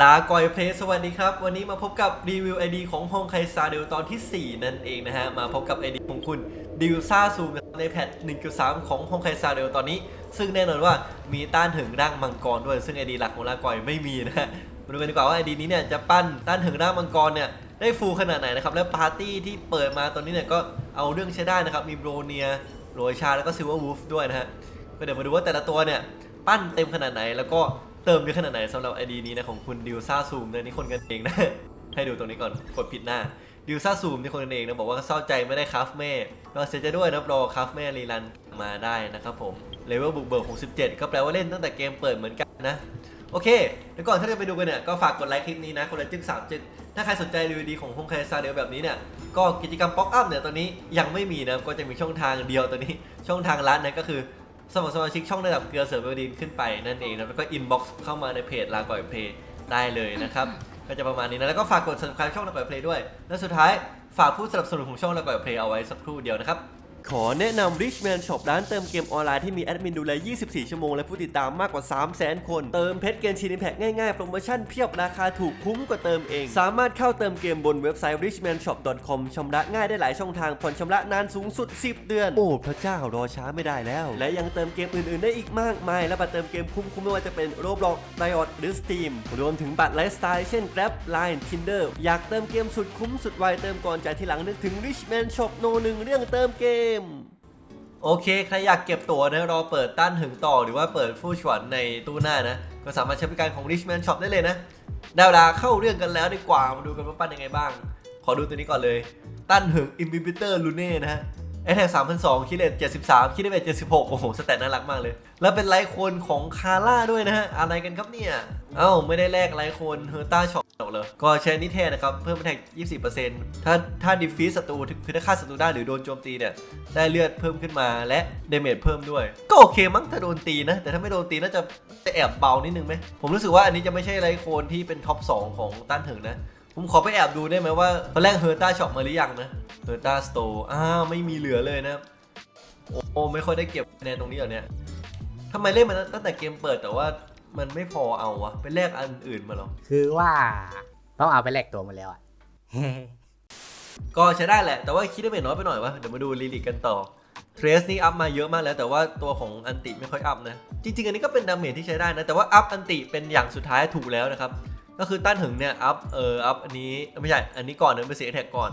ลาก่อยเพลสสวัสดีครับ วันนี้มาพบกับรีวิว ID ของฮงไคซาเดลตอนที่ 4 นั่นเองนะฮะ มาพบกับ ID ของคุณดิวซาซูในแพท1.3 ของฮงไคซาเดลตอนนี้ ซึ่งแน่นอนว่ามีต้านถึงร่างมังกรด้วย ซึ่ง ID หลักของลาก่อยไม่มีนะฮะมาดูกันดีกว่าว่า ID นี้เนี่ยจะปั้นต้านถึงร่างมังกรเนี่ยได้ฟูลขนาดไหนนะครับ และปาร์ตี้ที่เปิดมาตอนนี้เนี่ยก็เอาเรื่องใช้ได้นะครับ มีโบรเนียโรยชาแล้วก็ซิลเวอร์วูฟด้วยนะฮะ เดี๋ยวมาดูว่าแต่ละตัวเนี่ย ปั้นเต็มขนาดไหน แล้วก็เติมเยอะขนาดไหนสำหรับไอดีนี้นะของคุณดิวซ่าซูมเนี่ยนี่คนกันเองนะ ให้ดูตรงนี้ก่อนกดผิดหน้าดิวซ่าซูมนี่คนกันเองนะบอกว่าเศร้าใจไม่ได้คราฟเม่ก็เสียใจด้วยนะรอคราฟเม่รีรันมาได้นะครับผมเลเวลบุกเบิก67 ก็แปลว่าเล่นตั้งแต่เกมเปิดเหมือนกันนะโอเคเดี๋ยวก่อนที่จะไปดูกันเนี่ยก็ฝากกดไลค์คลิปนี้นะคนละจึ๊กสามจึ๊กถ้าใครสนใจรีวิวดีของฮงไคซาเดลแบบนี้เนี่ยก็กิจกรรมป๊อกอัพเนี่ยตอนนี้ยังไม่มีนะก็จะมีช่องทางเดียวตอนนี้ ช่องทางลัดนะก็คือ สมัครสมาชิกช่องระดับเกลือเสริมเบลดินขึ้นไปนั่นเองนะแล้วก็อินบ็อกซ์เข้ามาในเพจลาก่อยเพลย์ได้เลยนะครับ ก็จะประมาณนี้นะ แล้วก็ฝากกด subscribe ช่องลาก่อยเพลย์ด้วย และสุดท้ายฝากผู้สนับสนุนของช่องลาก่อยเพลย์เอาไว้สักครู่เดียวนะครับ ขอแนะนำ Richman Shop ร้านเติมเกมออนไลน์ที่มีแอดมินดูแล 24 ชั่วโมง และผู้ติดตามมากกว่า 300,000 คน เติมเพชรเกมชินิแพ็กง่ายๆ โปรโมชั่นเพียบราคาถูกคุ้มกว่าเติมเอง สามารถเข้าเติมเกมบนเว็บไซต์ richmanshop.com ชำระง่ายได้หลายช่องทาง ผ่อนชำระนานสูงสุด 10 เดือน โอ้ พระเจ้ารอช้าไม่ได้แล้ว และยังเติมเกมอื่นๆ ได้อีกมากมาย และบัตรเติมเกมคุ้มๆไม่ว่าจะเป็น Roblox Riot หรือ Steam รวมถึงบัตรไลฟ์สไตล์เช่น Grab Line Tinder อยากเติมเกมสุดคุ้มสุดไวเติมก่อนจ่ายทีหลังนึกถึง Richman Shop โนหนึ่งเรื่องเติมเกมโอเค ใครอยากเก็บตั๋วนะรอเปิดต้านถึงต่อหรือว่าเปิดฟู่ฉวนในตู้หน้านะ ก็สามารถใช้บริการของ Richman Shop ได้เลยนะด้เวลาเข้าเรื่องกันแล้วดีกว่ามาดูกันว่าปั้นยังไงบ้าง ขอดูตัวนี้ก่อนเลยต้านถึง Inhibitor Lune นะฮะไอแท็ก3,002คิดเลต73คิดเลต76โอ้โห สแตทน่ารักมากเลย แล้วเป็นไลค์คนของคาร่าด้วยนะฮะ อะไรกันครับเนี่ย เอ้า ไม่ได้แลกไลค์คนเฮอร์ต้าช็อป เลยก็ใช้นิเทศนะครับ เพิ่มแท็ก24%ถ้าถ้าดิฟีศัตรูคือถ้าฆ่าศัตรูได้หรือโดนโจมตีเนี่ย ได้เลือดเพิ่มขึ้นมาและเดเมจเพิ่มด้วย ก็โอเคมั้งถ้าโดนตีนะ แต่ถ้าไม่โดนตีน่าจะจะแอบเบานิดนึงไหม ผมรู้สึกว่าอันนี้จะไม่ใช่ไรโคนที่เป็นท็อป 2 ของต้านถึงนะ ผมขอไปแอบดูได้ไหมว่าตอนแรกเฮอร์ต้าช็อปมาหรือยังนะเฮอร์ต้าสโตร์อ้าวไม่มีเหลือเลยนะโอ้โอ้ไม่ค่อยได้เก็บคะแนนตรงนี้เหรอเนี่ยทำไมเล่นมาตั้งแต่เกมเปิดแต่ว่า มันไม่พอเอาวะไปแลกอันอื่นมาเหรอ คือว่าต้องเอาไปแลกตัวมาแล้วอะ ก็ใช้ได้แหละ แต่ว่าคิดได้ไม่น้อยไปหน่อยวะ เดี๋ยวมาดูลีลิกกันต่อ เทรสนี่อัพมาเยอะมากแล้ว แต่ว่าตัวของอันติไม่ค่อยอัพนะ จริง ๆ อันนี้ก็เป็นดาเมจที่ใช้ได้นะ แต่ว่าอัพอันติเป็นอย่างสุดท้ายถูกแล้วนะครับ ก็คือต้านถึงเนี่ยอัพเอออัพอันนี้ไม่ใช่ อันนี้ก่อนเนอะเป็นเสียแท็กก่อน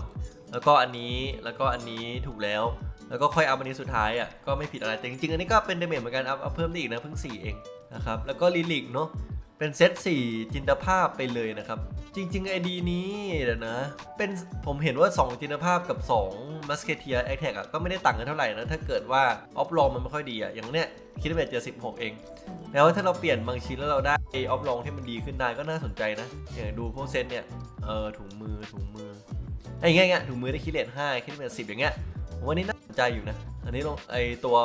แล้วก็อันนี้แล้วก็อันนี้ถูกแล้วแล้วก็ค่อยอัพอันนี้สุดท้ายอะก็ไม่ผิดอะไรแต่จริงๆอันนี้ก็เป็นดาเมจเหมือนกันอัพอัพเพิ่มได้อีกนะเพิ่ง4เอง นะครับ แล้วก็ลีลิกเนาะเป็นเซต4จินตภาพไปเลยนะครับ จริงๆไอดีนี้เดี๋ยวนะเป็นผมเห็นว่า 2 จินตภาพกับ2มัสเคเทียแอคแท็กก็ไม่ได้ต่างกันเท่าไหร่นะ ถ้าเกิดว่าออฟลองมันไม่ค่อยดีอะอย่างเนี้ยคิดว่าเจอ16 เอง แล้วถ้าเราเปลี่ยนบางชิ้นแล้วเราได้ออฟลองให้มันดีขึ้นได้ก็น่าสนใจนะอย่างดูพวกเซตเนี่ยเออถุงมือถุงมือไอ้เงี้ยถุงมือได้คิดเลท5คิดเป็น10อย่างเงี้ยผมว่านี่น่าสนใจอยู่นะ อันนี้ลงไอตัว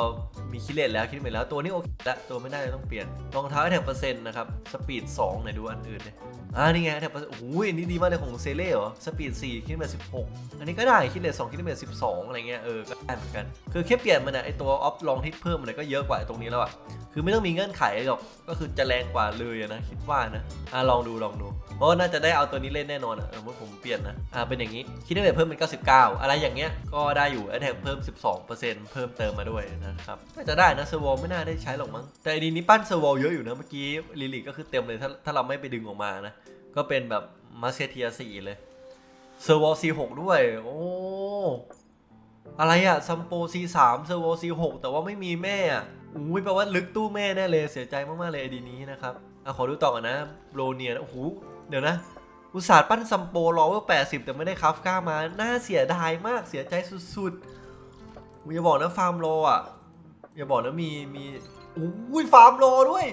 มีคิเลตแล้วคิดไปแล้วตัวนี้โอเคแล้วตัวไม่น่าจะต้องเปลี่ยนรองเท้าแท็กเปอร์เซ็นต์นะครับสปีด2ไหนดูอันอื่นเลย อ่านี่ไงแท็กเปอร์เซ็นต์โอ้ยอันนี้ดีมากเลยของเซเล่เหรอ สปีด4คิดเป็น16 อันนี้ก็ได้คิดเลต2คิดเป็น12 อะไรเงี้ย เออ ก็ได้เหมือนกัน คือแค่เปลี่ยนมันอะไอตัวออฟลองที่เพิ่มมันก็เยอะกว่าตรงนี้แล้วอะคือไม่ต้องมีเงื่อนไขหรอก ก็คือจะแรงกว่าเลยนะคิดว่านะ อ่าลองดูลองดู เพราะน่าจะได้เอาตัวนี้เล่นแน่นอนอะเออเมื่อผมเปลี่ยนนะ อ่าเป็นอย่างนี้คิดได้เพิ่มเป็น 99 อะไรอย่างเงี้ย ก็ได้อยู่แอทแทกเพิ่ม 12%เพิ่มเติมมาด้วยนะครับน่าจะได้นะเซอร์โวไม่น่าได้ใช้หรอกมั้ง แต่อันนี้ปั้นเซอร์โวเยอะอยู่นะเมื่อกี้ลิลิก็คือเต็มเลยถ้าถ้าเราไม่ไปดึงออกมานะ ก็เป็นแบบมาสเ e เทีย4เลยเซอร์โว C6 ด้วย โอ้อะไรอะซัมโป C3 เซอร์โว C6 แต่ว่าไม่มีแม่อะอุ้ยแปลว่าลึกตู้แม่แน่เลยเสียใจมากๆเลยไอดีนี้นะครับอะขอดูต่อกันนะโรเนียนะโอ้โหเดี๋ยวนะ อุตส่าห์ปั้นซัมโปรอเวอร์80แต่ไม่ได้คาฟก้ามา น่าเสียดายมากเสียใจสุดๆอย่าบอกนะฟาร์มโลอะอย่าบอกนะมีมีอุ้ยฟาร์มโลด้วย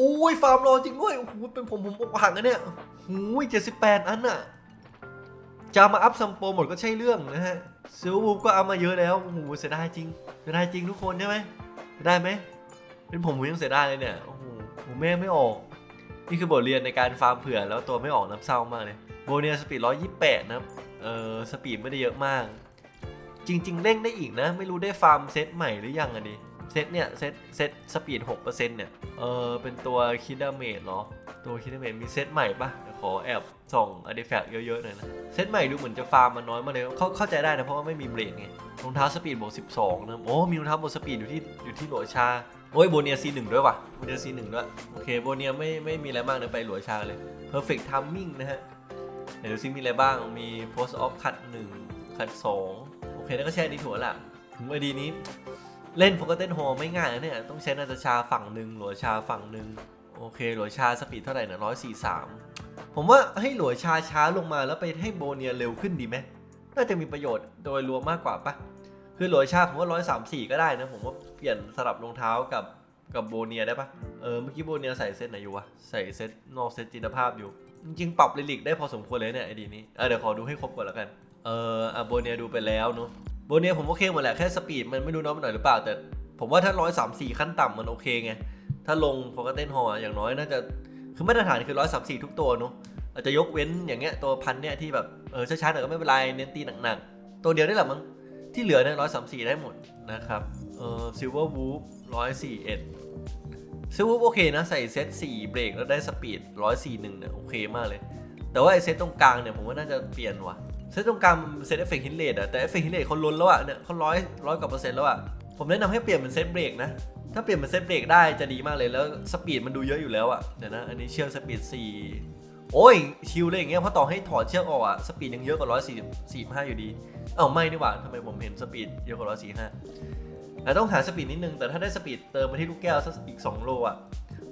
อุ้ยฟาร์มโลจริงด้วยโอ้โหเป็นผมผมอกหักนะเนี่ยอุ้ย78อันน่ะจะมาอัพซัมโปหมดก็ใช่เรื่องนะฮะซิลวูฟก็เอามาเยอะแล้วโอ้โหเสียดายจริงเสียดายจริงทุกคนใช่ไหมเสียดายไหมเป็นผมผมยังเสียดายเลยเนี่ยโอ้โหผมแม่ไม่ออก นี่คือบทเรียนในการฟาร์มเผื่อแล้วตัวไม่ออกน้ำเศร้ามากเลยโบเนียสปีด128นะครับเออสปีดไม่ได้เยอะมาก จริง ๆเร่งได้อีกนะ ไม่รู้ได้ฟาร์มเซตใหม่หรือยังอะดิเซตเนี่ยเซตเซตสปีด6%เนี่ย เออเป็นตัวคิดาเมจเหรอ ตัวคิดาเมจมีเซตใหม่ปะเดี๋ยวขอแอบส่องอ r t แฟกเยอะๆหน่อยนะ เซตใหม่ดูเหมือนจะฟาร์มมันน้อยมากเลยเข้าเข้าใจได้นะเพราะว่าไม่มีเบรกไง รองเท้าสปีดบวก12นะโอ้ มีรองเท้าบวกสปีดอยู่ที่อยู่ที่หลัวชา โอ้ยโบเนียซีหนึ่งด้วยว่ะโบเนียซีหนึ่งด้วย โอเคโบเนียไม่ไม่มีอะไรมากเดี๋ยไปหลัวชาเลย perfect timing นะฮะเดี๋ยวดูซิมีอะไรบ้าง มี post off cut 1 cut 2โอเคแล้วก็แช่นี้ถั่วละถึงไอดีนี้ เล่น forgotten hall ไม่ง่ายนะเนี่ย ต้องใช้นาตาชาฝั่งหนึ่งหลัวชาฝั่งหนึ่งโอเคหลัวชาสปีดเท่าไหร่นะร้อยสี่สามผมว่าให้หลัวชาช้าลงมาแล้วไปให้โบเนียเร็วขึ้นดีไหมน่าจะมีประโยชน์โดยรวมมากกว่าปะคือหลัวชาผมว่าร้อยสามสี่ก็ได้นะ ผมว่าเปลี่ยนสลับรองเท้ากับกับโบเนียได้ปะเออเมื่อกี้โบเนียใส่เซตไหนอยู่วะใส่เซตนอกเซตจินตภาพอยู่ จริงๆปรับลิลิกได้พอสมควรเลยเนี่ยไอดีนี้เออเดี๋ยวขอดูให้ครบก่อนแล้วกันเอออะโบเนียดูไปแล้วเนาะ โบเนียผมโอเคหมดแหละแค่สปีดมันไม่รู้น้อยไปหน่อยหรือเปล่า แต่ผมว่าถ้าร้อยสามสี่ขั้นต่ำมันโอเคไง ถ้าลงโฟกัสเต้นฮออย่างน้อยน่าจะคือมาตรฐานคือร้อยสามสี่ทุกตัวเนาะอาจจะยกเว้นอย่างเงี้ยตัวพันเนี่ยที่แบบเออช้าๆหน่อยก็ไม่เป็นไรเน้นตีหนักๆ ตัวเดียวได้แหละมั้งที่เหลือเนี่ยร้อยสามสี่ได้หมดนะครับเออซิลเวอร์วูฟร้อยสี่เอ็ดซิลเวอร์โอเคนะใส่เซต4เบรกแล้วได้สปีด141เนี่ยโอเคมากเลย แต่ว่าไอเซตตรงกลางเนี่ยผมว่าน่าจะเปลี่ยนว่ะเซตตรงกลางเซตเอฟเฟกต์ฮินเลดอะแต่เอฟเฟกต์ฮินเลดเขาล้นแล้วอะเนี่ยเขาร้อยร้อยกว่าเปอร์เซ็นต์แล้วอะผมแนะนำให้เปลี่ยนเป็นเซตเบรกนะถ้าเปลี่ยนเป็นเซตเบรกได้จะดีมากเลยแล้วสปีดมันดูเยอะอยู่แล้วอะเดี๋ยวนะอันนี้เชือกสปีด4โอ้ยชิลเลยอย่างเงี้ยเพราะต่อให้ถอดเชือกออกอะสปีดยังเยอะกว่า145อยู่ดีเอ้าไม่ดีกว่าทำไมผมเห็นสปีดเยอะกว่า145แต่ต้องหาสปีดนิดนึงแต่ถ้าได้สปีดเติมมาที่ลูกแก้วสักอีก2โลอะ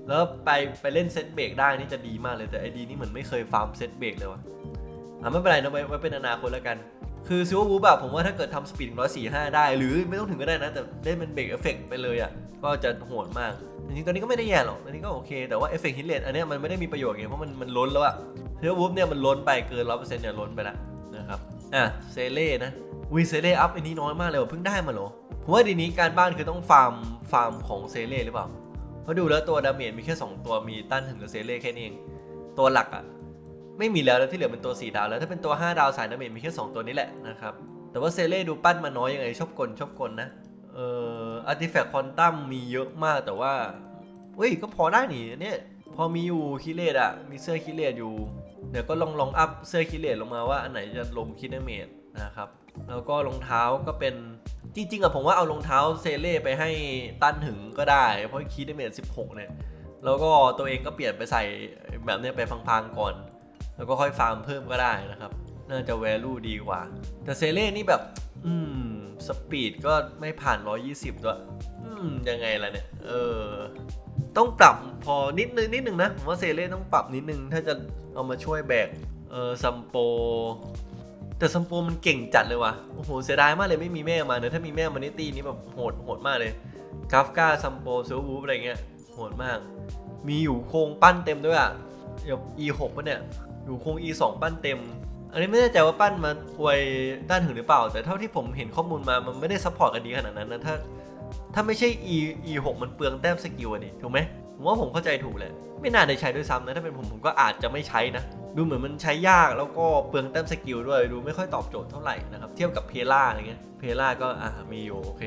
แล้วไปไปเล่นเซตเบรกได้นี่จะดีมากเลยแต่ไอดีนี่เหมือนไม่เคยฟาร์มเซตเบรกเลยวะอะไม่เป็นไรนะไว้ไว้เป็นอนาคตแล้วกัน คือซิววูบอะผมว่าถ้าเกิดทำสปีดร้อยสี่ห้าได้ หรือไม่ต้องถึงก็ได้นะ แต่เล่นเป็นเบรกเอฟเฟกไปเลยอะก็จะโหดมากจริงๆตอนนี้ก็ไม่ได้แย่หรอกตอนนี้ก็โอเค แต่ว่าเอฟเฟกฮิตเลนอันนี้มันไม่ได้มีประโยชน์ไงเพราะมันมันล้นแล้วอะซิววูบเนี่ยมันล้นไปเกินร้อยเปอร์เซ็นต์เนี่ยล้นไปแล้วนะครับ อะเซเล่นะวีเซเล่อัพอันนี้น้อยมากเลยเพิ่งได้มาหรอผมว่าดีนี้การบ้านคือต้องฟาร์มฟาร์มของเซเล่หรือเปล่า เพราะดูแล้วตัวดาเมจมีแค่ 2 ตัวมีตั้นถึงกับเซเล่แค่นี้เองตัวหลักอะไม่มีแล้วแล้วที่เหลือเป็นตัว 4 ดาวแล้วถ้าเป็นตัว 5 ดาวสายดาเมจมีแค่ 2 ตัวนี้แหละนะครับแต่ว่าเซเล่ดูปั้นมาน้อยยังไงชอบกลชอบกลนะเอ่ออาร์ติแฟกต์ควอนตัมมีเยอะมากแต่ว่าเฮ้ยก็พอได้นี่เนี่ยพอมีอยู่คิเลตอะมีเสื้อคิเลตอยู่เดี๋ยวก็ลองลองอัพเสื้อคิเลตลงมาว่าอันไหนจะลงคิดดาเมจนะครับแล้วก็รองเท้าก็เป็น จริงๆอะผมว่าเอารองเท้าเซเล่ไปให้ตั้นถึงก็ได้ เพราะคีดเมจ16 เนี่ย แล้วก็ตัวเองก็เปลี่ยนไปใส่แบบเนี้ยไปพังๆก่อน แล้วก็ค่อยฟาร์มเพิ่มก็ได้นะครับ น่าจะ value ดีกว่า แต่เซเล่นี่แบบ อืม สปีดก็ไม่ผ่าน 120 ด้วย อืม ยังไงล่ะเนี่ย เออ ต้องปรับพอนิดนึงนิดนึงนะ ผมว่าเซเล่ต้องปรับนิดนึง ถ้าจะเอามาช่วยแบก เออซัมโป แต่ซัมโปมันเก่งจัดเลยว่ะ โอ้โห เสียดายมากเลยไม่มีแม่มาเนอะถ้ามีแม่มานิตี้นี้แบบโหดโหดมากเลยกาฟกาซัมโปเซลวูฟอะไรเงี้ยโหดมาก มีอยู่โครงปั้นเต็มด้วยอะเดี๋ยว E6 ปะเนี่ย อยู่โครง E2 ปั้นเต็ม อันนี้ไม่แน่ใจว่าปั้นมาอวยด้านถึงหรือเปล่า แต่เท่าที่ผมเห็นข้อมูลมามันไม่ได้ซัพพอร์ตกันดีขนาดนั้นนะถ้าถ้าไม่ใช่ E E6 มันเปลืองแต้มสกิลอะดิถูกไหมผมว่าผมเข้าใจถูกแหละไม่น่าได้ใช้ด้วยซ้ำนะถ้าเป็นผมผมก็อาจจะไม่ใช้นะ ดูเหมือนมันใช้ยากแล้วก็เปลืองแต้มสกิลด้วย ดูไม่ค่อยตอบโจทย์เท่าไหร่นะครับ เทียบกับเพล่าอะไรเงี้ย เพล่าก็อะมีอยู่โอเค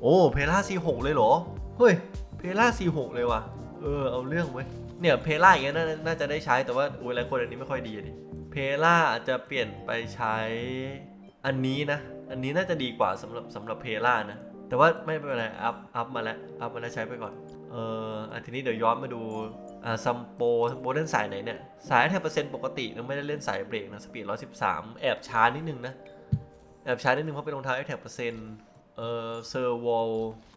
โอ้เพล่า C6 เลยเหรอ เฮ้ย เพล่า C6 เลยว่ะ เออ เอาเรื่องเว้ย เนี่ยเพล่าอย่างเงี้ยน่าน่าจะได้ใช้ แต่ว่าโอ้ยหลายคนอันนี้ไม่ค่อยดีดิ เพล่าอาจจะเปลี่ยนไปใช้อันนี้นะ อันนี้น่าจะดีกว่าสำหรับสำหรับเพล่านะ แต่ว่าไม่เป็นไร อัพ อัพมาแล้ว อัพมาแล้วใช้ไปก่อน เอออทีนี้เดี๋ยวย้อนมาดู ซัมโปซัมโปเล่นสายไหนเนี่ย สายแทบเปอร์เซ็นต์ปกตินะไม่ได้เล่นสายเบรกนะสปีด113แอบช้านิดนึงนะ แอบช้านิดนึงเพราะเป็นรองเท้าแทบเปอร์เซ็นต์เออเซอร์วอล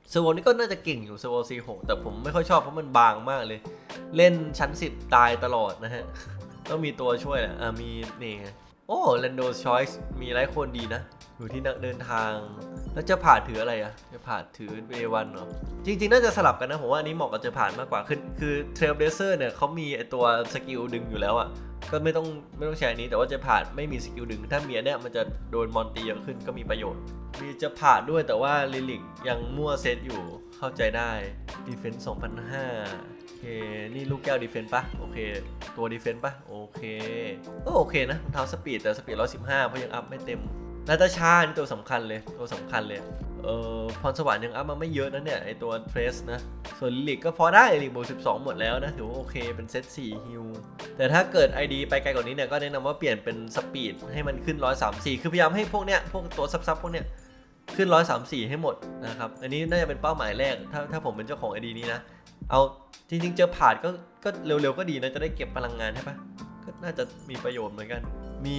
เซอร์วอลนี่ก็น่าจะเก่งอยู่เซอร์วอล C6 แต่ผมไม่ค่อยชอบเพราะมันบางมากเลย เล่นชั้น10ตายตลอดนะฮะ ต้องมีตัวช่วยแหละอะมีนี่โอ้แลนโดชอยส์มีหลายคนดีนะ อยู่ที่นักเดินทาง แล้วจะผ่านถืออะไรอะจะผ่านถือเบวันเหรอ จริง ๆ น่าจะสลับกันนะผมว่าอันนี้เหมาะกับจะผ่านมากกว่า คือคือเทรลเบเซอร์เนี่ยเขามีไอตัวสกิลดึงอยู่แล้วอะก็ไม่ต้องไม่ต้องใช้อันนี้แต่ว่าจะผ่านไม่มีสกิลดึง ถ้ามีอันเนี้ยมันจะโดนมอนตีเยอะขึ้นก็มีประโยชน์ มีจะผ่านด้วยแต่ว่าลิลิกยังมั่วเซตอยู่เข้าใจได้ดีเฟนส์2005โอเคนี่ลูกแก้วดีเฟนต์ปะโอเค ตัวดีเฟนต์ปะโอเคก็โอเคนะรองเท้าสปีดแต่สปีด115 เพราะยังอัพไม่เต็ม นาตาชานี่ตัวสำคัญเลยตัวสำคัญเลยเออพรสวรรค์ยังอัพมาไม่เยอะนะเนี่ยไอตัวเทรสนะ ส่วนลิลิกก็พอได้ลิลิกบวก12 หมดแล้วนะ ถือว่าโอเคเป็นเซต4ฮิวแต่ถ้าเกิด ID ไปไกลกว่านี้เนี่ยก็แนะนำว่าเปลี่ยนเป็นสปีดให้มันขึ้น 134 คือพยายามให้พวกเนี้ยพวกตัวซับๆพวกเนี้ยขึ้น 134 ให้หมดนะครับ อันนี้น่าจะเป็นเป้าหมายแรก ถ้าถ้าผมเป็นเจ้าของ ID นี้นะ เอาจริงๆเจอผ่านก็ก็เร็วๆก็ดีนะจะได้เก็บพลังงานใช่ปะก็น่าจะมีประโยชน์เหมือนกัน มี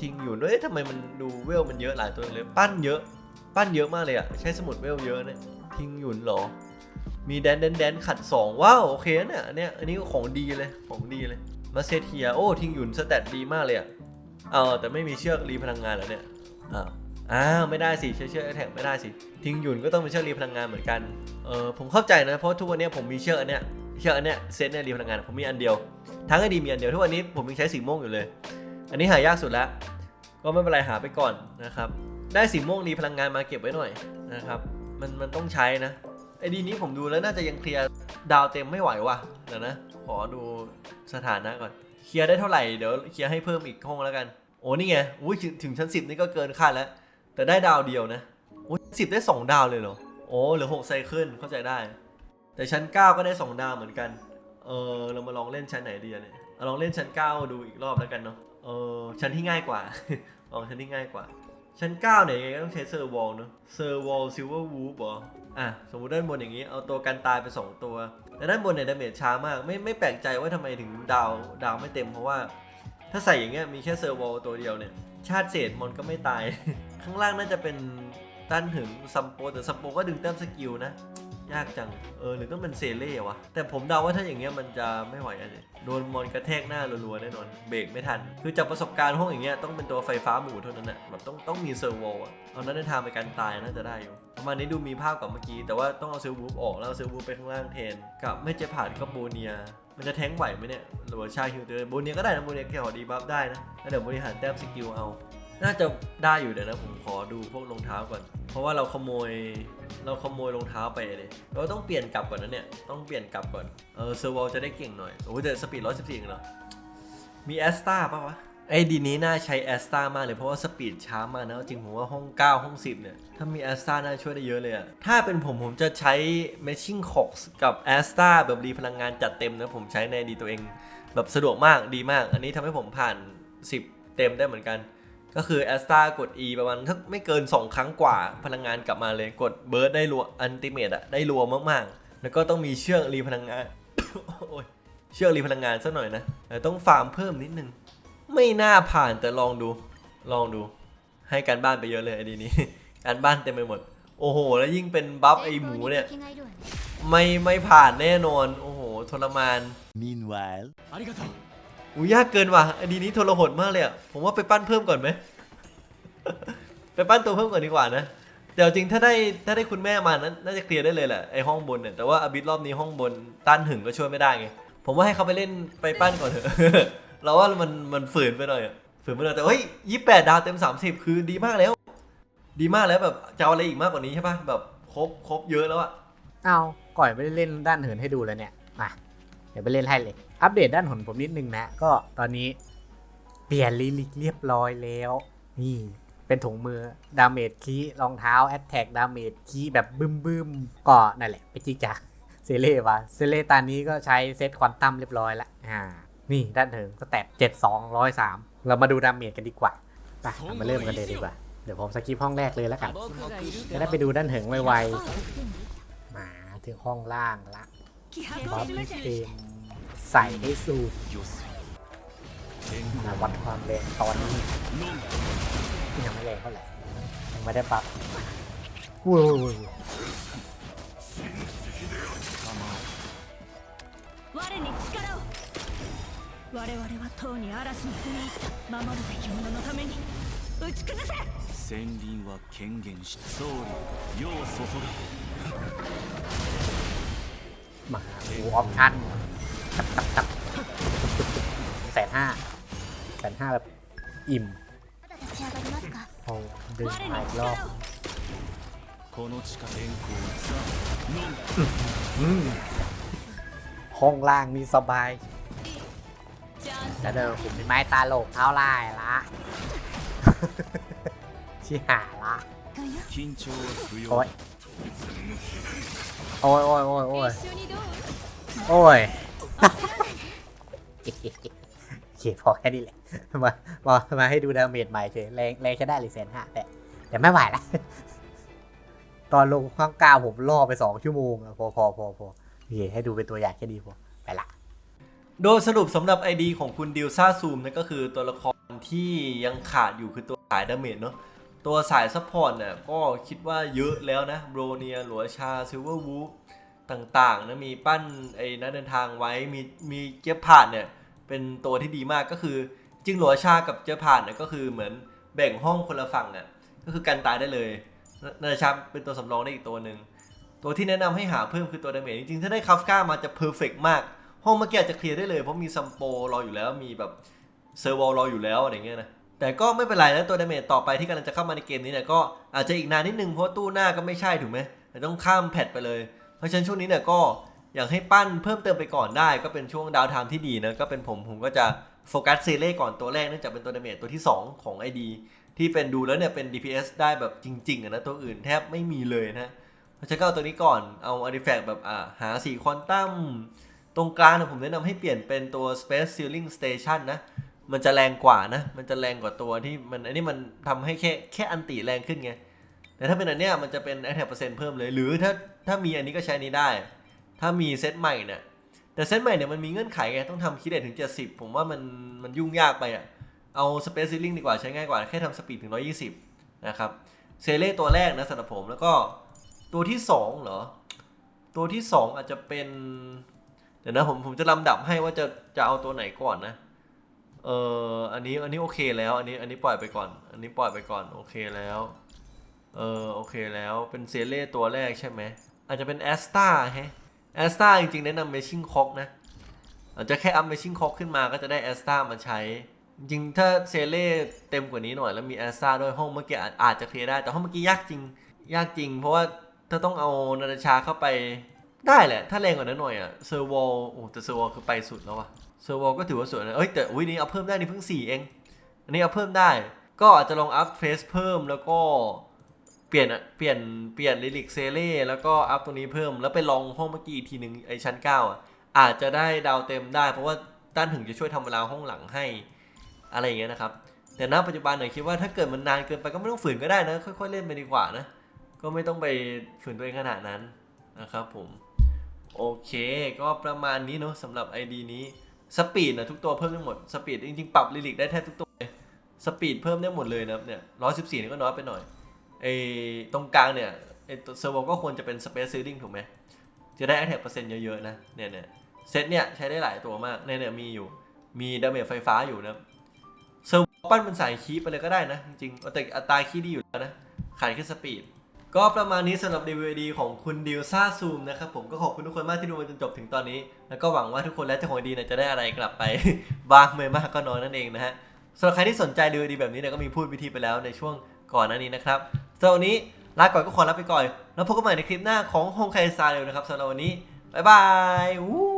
ทิ้งอยู่ด้วยเอ๊ะทำไมมันดูเวลมันเยอะหลายตัวเลย ปั้นเยอะ ปั้นเยอะมากเลยอะใช้สมุดเวลเยอะเนี่ย ทิ้งหยุนเหรอ มีแดนแดนแดนขัด2ว้าวโอเคนะเนี่ยเนี้ยอันนี้ของดีเลย ของดีเลย มาเซเทียโอ้ทิ้งหยุนสแตทดีมากเลยอะเออแต่ไม่มีเชือกรีพลังงานเหรอเนี่ยอ้าวอ้าวไม่ได้สิเชือกเชือกแท็กไม่ได้สิ ทิ้งหยุนก็ต้องเป็นเชือกรีพลังงานเหมือนกัน เออผมเข้าใจนะเพราะทุกวันนี้ผมมีเชือกอันเนี้ยเชือกอันเนี้ยเซตเนี่ยรีพลังงานผมมีอันเดียว ทั้งไอดีมีอันเดียวทุกวันนี้ผมยังใช้สีม่วงอยู่เลย อันนี้หายากสุดแล้ว ก็ไม่เป็นไรหาไปก่อนนะครับ ได้สีม่วงรีพลังงานมาเก็บไว้หน่อยนะครับ มันมันต้องใช้นะไอดีนี้ผมดูแล้วน่าจะยังเคลียร์ดาวเต็มไม่ไหวว่ะเดี๋ยวนะ ขอดูสถานะก่อน เคลียร์ได้เท่าไหร่เดี๋ยวเคลียร์ให้เพิ่มอีกห้องแล้วกัน โอ้นี่ไงอุ้ยถึงถึงชั้นสิบนี่ก็เกินคาดแล้ว แต่ได้ดาวเดียวนะโอ้สิบได้สองดาวเลยเหรอโอ้เหลือหกไซเคิลเข้าใจได้ แต่ชั้นเก้าก็ได้สองดาวเหมือนกัน เออเรามาลองเล่นชั้นไหนดีเนี่ยเอาลองเล่นชั้นเก้าดูอีกรอบแล้วกันเนาะ เออชั้นที่ง่ายกว่าลองชั้นที่ง่ายกว่า ชั้น 9 เนี่ยยังไงก็ต้องใช้เซอร์วอลเนอะเซอร์วอลซิลเวอร์วูฟเหรออะ สมมติด้านบนอย่างนี้เอาตัวกันตายไป 2 ตัวแต่ด้านบนเนี่ยดาเมจช้ามาก ไม่ไม่แปลกใจว่าทำไมถึงดาวดาวไม่เต็มเพราะว่า ถ้าใส่อย่างเงี้ยมีแค่เซอร์วอลตัวเดียวเนี่ย ชาติเศษมอนก็ไม่ตาย ข้างล่างน่าจะเป็นต้านถึงซัมโปแต่ซัมโปก็ดึงแต้มสกิลนะ ยากจัง เออหรือต้องเป็นเซเล่วะ แต่ผมเดาว่าถ้าอย่างเงี้ยมันจะไม่ไหวอะเนี่ยโดนมอนกระแทกหน้ารัวๆแน่นอน เบรกไม่ทัน คือจากประสบการณ์ห้องอย่างเงี้ยต้องเป็นตัวไฟฟ้าหมู่เท่านั้นอะแบบต้องต้องมีเซอร์โวอะเอานั้นในทางไปการตายน่าจะได้อยู่ประมาณนี้ดูมีภาพกว่าเมื่อกี้ แต่ว่าต้องเอาเซลล์วูฟออกแล้วเอาเซลล์วูฟไปข้างล่างแทนกับไม่เจะผ่านก็โบเนียมันจะแท้งไหวไหมเนี่ยหรือว่าชาฮิวเตอร์โบเนียก็ได้นะโบเนียแค่ขอดีบัฟได้นะแล้วเดี๋ยวบริหารแต้มสกิลเอา น่าจะได้อยู่เดี๋ยวนะผมขอดูพวกรองเท้าก่อน เพราะว่าเราขโมยเราขโมยรองเท้าไปเลย เราต้องเปลี่ยนกลับก่อนนะเนี่ย ต้องเปลี่ยนกลับก่อน เออเซอร์วอลจะได้เก่งหน่อย โอ้แต่สปีดร้อยสิบสี่เหรอ มีแอสตาป่าวะ ไอ้ดีนี้น่าใช้แอสตามากเลย เพราะว่าสปีดช้ามากนะ จริงผมว่าห้อง 9 ห้อง 10 เนี่ย ถ้ามีแอสตาน่าช่วยได้เยอะเลยอะถ้าเป็นผมผมจะใช้ Matching Cox กับแอสตาแบบรีพลังงานจัดเต็มนะ ผมใช้ในดีตัวเอง แบบสะดวกมากดีมาก อันนี้ทำให้ผมผ่าน 10 เต็มได้เหมือนกัน ก็คือแอสตากด E ประมาณถ้าไม่เกิน 2 ครั้งกว่าพลังงานกลับมาเลยกดเบิร์ดได้รัวอันติเมตอะได้รัวมากๆ แล้วก็ต้องมีเชือกรีพลังงานโอ้ยเชือกรีพลังงานสักหน่อยนะแต่ต้องฟาร์มเพิ่มนิดนึง ไม่น่าผ่านแต่ลองดูลองดู ให้การบ้านไปเยอะเลยไอ้ดีนี้ การบ้านเต็มไปหมด โอ้โห แล้วยิ่งเป็นบัฟไอหมูเนี่ยไม่ไม่ผ่านแน่นอน โอ้โหทรมาน Meanwhile, อุ้ยยากเกินว่ะไอดีนี้ทรหดมากเลยอะผมว่าไปปั้นเพิ่มก่อนไหม ไปปั้นตัวเพิ่มก่อนดีกว่านะแต่เอาจริงถ้าได้ถ้าได้คุณแม่มานั้นน่าจะเคลียร์ได้เลยแหละไอห้องบนเนี่ยแต่ว่าอบิดรอบนี้ห้องบนต้านหึงก็ช่วยไม่ได้ไงผมว่าให้เขาไปเล่นไปปั้นก่อนเถอะ เราว่ามันมันฝืนไปหน่อยอะฝืนไปหน่อยแต่เฮ้ยยี่แปดดาวเต็มสามสิบคือดีมากแล้ว ดีมากแล้วแบบจะเอาอะไรอีกมากกว่านี้ใช่ปะแบบครบครบเยอะแล้วอะเอาก่อยไม่ได้เล่นด้านเหินให้ดูเลยเนี่ยมาเดี๋ยวไปเล่นให้เลย อัปเดตด้านหนผมนิดนึงนะ ก็ตอนนี้เปลี่ยนลิลิกเรียบร้อยแล้ว นี่เป็นถุงมือดาเมจคีรองเท้าแอตแทกดาเมจคีแบบบึ้มบึมๆก็นั่นแหละ ไปจิกจากเซเล่วะเซเล่ตอนนี้ก็ใช้เซตควอนตัมเรียบร้อยแล้วอ่า นี่ด้านเหินก็แตะเจ็ดสองร้อยสามเรามาดูดาเมจกันดีกว่าไปมาเริ่มกันเลยดีกว่าเดี๋ยวผมสกิปห้องแรกเลยแล้วกันจะได้ไปดูด้านเหิงไวๆมาถึงห้องล่างละบอสเกม ใส่ให้สูดมาวัดความแรงตอนนี้ยังไม่แรงเท่าไหร่ยังไม่ได้ปรับว้าว 我に力を我々はとうに嵐に踏み入った守るべき者のために打ち崩せ戦輪は権限し総理世を注ぐ มาดูออปชั่นตับตับตับ แสนห้าแสนห้าแบบอิ่มเอาเดินหายรอบห้องล่างมีสบาย แล้เดี๋ผมเป็ไม้ตาโลกเท้าลายละ ชิหาละโอ้ยโอ้ยโอ้ยโอ้ยโอ้ย โอเคพอแค่นี้แหละ มามามาให้ดูดาเมจใหม่เฉยแรงแรงใช้ได้เลยแสนห้าแต่แต่ไม่ไหวละ ตอนลงข้างกางผมล่อไปสองชั่วโมงอะพอพอพอพอโอเคให้ดูเป็นตัวอย่างแค่ดีพอไปละโดยสรุปสำหรับ ID ของคุณดิวซ่าซูมนั่นก็คือตัวละครที่ยังขาดอยู่คือตัวสายดาเมจเนาะตัวสายซัพพอร์ตเนี่ยก็คิดว่าเยอะแล้วนะโบรเนียหลัวชาซิลเวอร์วูฟ ต่างๆนะมีปั้นไอ้นักเดินทางไว้มีมีเจี๊ยบผ่านเนี่ยเป็นตัวที่ดีมากก็คือจริงหลัวชากับเจี๊ยบผ่านเนี่ยก็คือเหมือนแบ่งห้องคนละฝั่งเนี่ยก็คือกันตายได้เลยนานชาเป็นตัวสำรองได้อีกตัวหนึ่งตัวที่แนะนำให้หาเพิ่มคือตัวดาเมจจริงๆถ้าได้คัฟก้ามาจะเพอร์เฟกมาก ห้องเมื่อกี้อาจจะเคลียร์ได้เลยเพราะมีซัมโปรออยู่แล้วมีแบบเซอร์วอลรออยู่แล้วอะไรเงี้ยนะแต่ก็ไม่เป็นไรนะตัวดาเมจต่อไปที่กำลังจะเข้ามาในเกมนี้เนี่ยก็อาจจะอีกนานนิดนึงเพราะตู้หน้าก็ไม่ใช่ถูกไหมต้องข้ามแพทไปเลย ราะฉะนั้นช่วงนี้เนี่ยก็อยากให้ปั้นเพิ่มเติมไปก่อนได้ ก็เป็นช่วงดาวไทม์ที่ดีนะก็เป็นผมผมก็จะโฟกัสเซเล่ก่อนตัวแรกเนื่องจากเป็นตัวดาเมจตัวที่ 2 ของ ID ที่เป็นดูแล้วเนี่ยเป็น DPS ได้แบบจริงๆนะตัวอื่นแทบไม่มีเลยนะเพราะฉะนั้นก็เอาตัวนี้ก่อนเอาอาร์ติแฟกต์แบบอ่าหาสีควอนตัมตรงกลางเนี่ยผมแนะนำให้เปลี่ยนเป็นตัว Space Sealing Station นะมันจะแรงกว่านะ มันจะแรงกว่าตัวที่มันอันนี้มันทำให้แค่แค่อันติแรงขึ้นไง แต่ถ้าเป็นอันเนี้ยมันจะเป็น attack เปอร์เซ็นต์เพิ่มเลย หรือถ้า ถ้ามีอันนี้ก็ใช้นี้ได้ ถ้ามีเซตใหม่เนี่ย แต่เซตใหม่เนี่ยมันมีเงื่อนไขไง ต้องทำคิดเดถึง 70 ผมว่ามันมันยุ่งยากไปอะ่ะ เอา Space Sealing ดีกว่าใช้ง่ายกว่า แค่ทำสปีดถึง 120 นะครับ เซเล่ตัวแรกนะสำหรับผม แล้วก็ตัวที่สองเหรอ ตัวที่สองอาจจะเป็น เดี๋ยวนะผมผมจะลำดับให้ว่าจะจะเอาตัวไหนก่อนนะเอออันนี้ อันนี้โอเคแล้ว อันนี้ อันนี้ปล่อยไปก่อน อันนี้ปล่อยไปก่อน โอเคแล้ว เออ โอเคแล้ว เป็นเซเล่ตัวแรกใช่ไหม อาจจะเป็นแอสตาฮะแอสตาจริงๆแนะนำเมชิ่งคอกนะ อาจจะแค่อัพเมชิ่งคอกขึ้นมาก็จะได้แอสตามาใช้ จริงถ้าเซเล่เต็มกว่านี้หน่อยแล้วมีแอสตาด้วยห้องเมื่อกี้อาจจะเคลียร์ได้ แต่ห้องเมื่อกี้ยากจริง ยากจริง เพราะว่าถ้าต้องเอานาตาชาเข้าไปได้แหละ ถ้าแรงกว่านั้นหน่อยอะเซอร์วอลโอ้แต่เซอร์วอลคือไปสุดแล้ววะเซอร์วอลก็ถือว่าสวยนะเอ้ยแต่อุ้ยนี่เอาเพิ่มได้นี่เพิ่ง4เอง อันนี้เอาเพิ่มได้ ก็อาจจะลองอัพเฟสเพิ่มแล้วก็ เปลี่ยนเปลี่ยนเปลี่ยนลิลิกเซเล่แล้วก็อัพตัวนี้เพิ่ม แล้วไปลองห้องเมื่อกี้ทีหนึ่งไอชั้น9อะอาจจะได้ดาวเต็มได้ เพราะว่าต้านถึงจะช่วยทำเวลาห้องหลังให้อะไรอย่างเงี้ยนะครับ แต่ณปัจจุบันเนี่ยคิดว่าถ้าเกิดมันนานเกินไปก็ไม่ต้องฝืนก็ได้นะค่อยๆเล่นไปดีกว่านะก็ไม่ต้องไปฝืนตัวเองขนาดนั้นนะครับผมโอเค ก็ประมาณนี้เนาะสำหรับ ID นี้สปีดนะทุกตัวเพิ่มได้หมดสปีดจริงๆปรับลิลิกได้แทบทุกตัวเลยสปีดเพิ่มได้หมดเลยนะครับเนี่ยร้อยสิบสี่นี่ก็น้อยไปหน่อย ไอ้ตรงกลางเนี่ยไอ้เซอร์โวก็ควรจะเป็น Space Sealing ถูกไหมจะได้ attack เปอร์เซ็นต์เยอะๆนะเนี่ยเนี่ยเซตเนี่ยใช้ได้หลายตัวมากเนี่ยเนี่ยมีอยู่มีดาเมจไฟฟ้าอยู่นะครับเซอร์โวปั้นเป็นสายคีปไปเลยก็ได้นะ จริงๆแต่อัตราคีดีอยู่แล้วนะขายแค่สปีดก็ประมาณนี้สำหรับ DVD ของคุณดิวซ่าซูมนะครับผมก็ขอบคุณทุกคนมากที่ดูมาจนจบถึงตอนนี้ แล้วก็หวังว่าทุกคนและเจ้าของดีเนี่ยจะได้อะไรกลับไปบ้างไม่มากก็น้อยนั่นเองนะฮะสำหรับใครที่สนใจ DVD แบบนี้เนี่ยก็มีพูดวิธีไปแล้วในช่วง ก่อนหน้านี้นะครับสำหรับวันนี้ลาก่อนก็ขอลาไปก่อน แล้วพบกันใหม่ในคลิปหน้าของฮงไคซาเร็วนะครับสำหรับวันนี้บ๊ายบายอู้